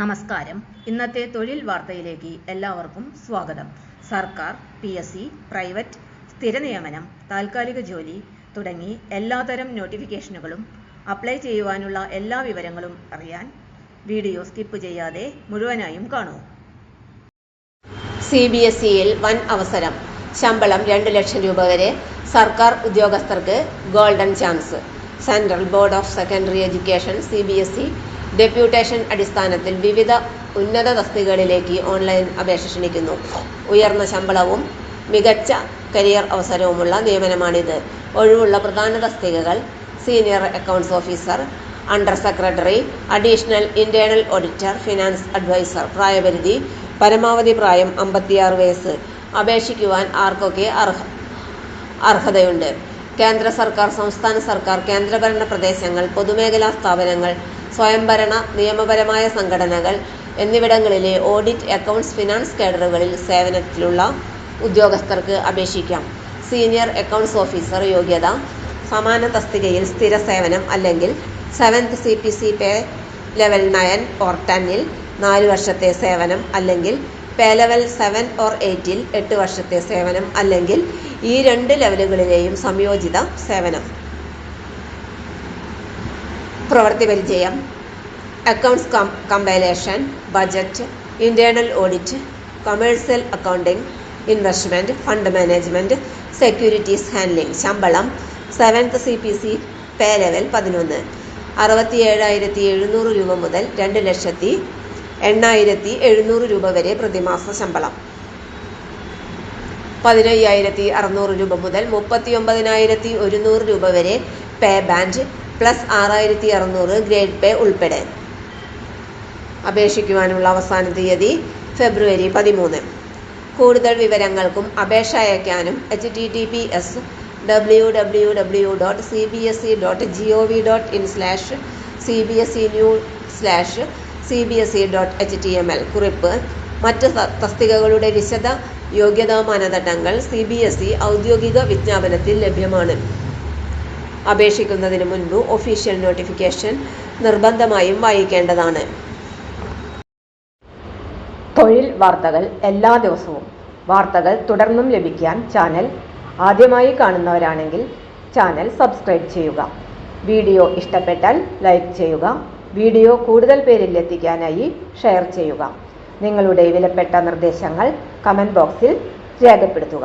നമസ്കാരം. ഇന്നത്തെ തൊഴിൽ വാർത്തയിലേക്ക് എല്ലാവർക്കും സ്വാഗതം. സർക്കാർ പി എസ് സി പ്രൈവറ്റ് സ്ഥിരനിയമനം താൽക്കാലിക ജോലി തുടങ്ങി എല്ലാതരം നോട്ടിഫിക്കേഷനുകളും അപ്ലൈ ചെയ്യുവാനുള്ള എല്ലാ വിവരങ്ങളും അറിയാൻ വീഡിയോ സ്കിപ്പ് ചെയ്യാതെ മുഴുവനായും കാണൂ. സി ബി എസ് ഇയിൽ വൻ അവസരം. ശമ്പളം രണ്ട് ലക്ഷം രൂപ വരെ സർക്കാർ ഉദ്യോഗസ്ഥർക്ക് golden chance. Central board of secondary education C B S E deputation അടിസ്ഥാനത്തിൽ വിവിധ ഉന്നത തസ്തികകളിലേക്ക് ഓൺലൈൻ അപേക്ഷ ക്ഷണിക്കുന്നു. ഉയർന്ന ശമ്പളവും മികച്ച കരിയർ അവസരവുമുള്ള നിയമനമാണിത്. ഒഴിവുള്ള പ്രധാന തസ്തികകൾ senior accounts officer under secretary additional internal auditor finance advisor പ്രായപരിധി പരമാവധി പ്രായം അമ്പത്തിയാറ് വയസ്സ്. അപേക്ഷിക്കുവാൻ ആർക്കൊക്കെ അർഹ അർഹതയുണ്ട്. കേന്ദ്ര സർക്കാർ സംസ്ഥാന സർക്കാർ കേന്ദ്രഭരണ പ്രദേശങ്ങൾ പൊതുമേഖലാ സ്ഥാപനങ്ങൾ സ്വയംഭരണ നിയമപരമായ സംഘടനകൾ എന്നിവിടങ്ങളിലെ ഓഡിറ്റ് അക്കൗണ്ട്സ് ഫിനാൻസ് കേഡറുകളിൽ സേവനത്തിലുള്ള ഉദ്യോഗസ്ഥർക്ക് അപേക്ഷിക്കാം. സീനിയർ അക്കൗണ്ട്സ് ഓഫീസർ യോഗ്യത സമാന തസ്തികയിൽ സ്ഥിര സേവനം അല്ലെങ്കിൽ seventh C P C pay level nine or ടെന്നിൽ നാല് വർഷത്തെ സേവനം അല്ലെങ്കിൽ പേ ലെവൽ സെവൻ ഓർ എയ്റ്റിൽ എട്ട് വർഷത്തെ സേവനം അല്ലെങ്കിൽ ഈ രണ്ട് ലെവലുകളിലെയും സംയോജിത സേവനം. പ്രവൃത്തി പരിചയം accounts compilation budget internal audit commercial accounting investment fund management securities handling ശമ്പളം seventh C P C pay level പതിനൊന്ന്. അറുപത്തി ഏഴായിരത്തി എഴുന്നൂറ് രൂപ മുതൽ രണ്ട് ലക്ഷത്തി എണ്ണായിരത്തി എഴുന്നൂറ് രൂപ വരെ പ്രതിമാസ ശമ്പളം. പതിനയ്യായിരത്തി അറുന്നൂറ് രൂപ മുതൽ മുപ്പത്തി ഒമ്പതിനായിരത്തി ഒരുന്നൂറ് രൂപ വരെ പേ ബാൻഡ് പ്ലസ് ആറായിരത്തി അറുന്നൂറ് ഗ്രേഡ് പേ ഉൾപ്പെടെ. അപേക്ഷിക്കുവാനുള്ള അവസാന തീയതി ഫെബ്രുവരി പതിമൂന്ന്. കൂടുതൽ വിവരങ്ങൾക്കും അപേക്ഷ അയക്കാനും H T T P S W W W dot C B S E dot G O V dot in slash C B S E new slash C B S E dot H T M L കുറിപ്പ് മറ്റ് തസ്തികകളുടെ വിശദ യോഗ്യതാ മാനദണ്ഡങ്ങൾ C B S E ഔദ്യോഗിക വിജ്ഞാപനത്തിൽ ലഭ്യമാണ്. അപേക്ഷിക്കുന്നതിന് മുൻപ് official notification നിർബന്ധമായും വായിക്കേണ്ടതാണ്. തൊഴിൽ വാർത്തകൾ എല്ലാ ദിവസവും. വാർത്തകൾ തുടർന്നും ലഭിക്കാൻ ചാനൽ ആദ്യമായി കാണുന്നവരാണെങ്കിൽ ചാനൽ സബ്സ്ക്രൈബ് ചെയ്യുക. വീഡിയോ ഇഷ്ടപ്പെട്ടാൽ ലൈക്ക് ചെയ്യുക. വീഡിയോ കൂടുതൽ പേരിൽ എത്തിക്കാനായി ഷെയർ ചെയ്യുക. നിങ്ങളുടെ വിലപ്പെട്ട നിർദ്ദേശങ്ങൾ കമന്റ് ബോക്സിൽ രേഖപ്പെടുത്തുക.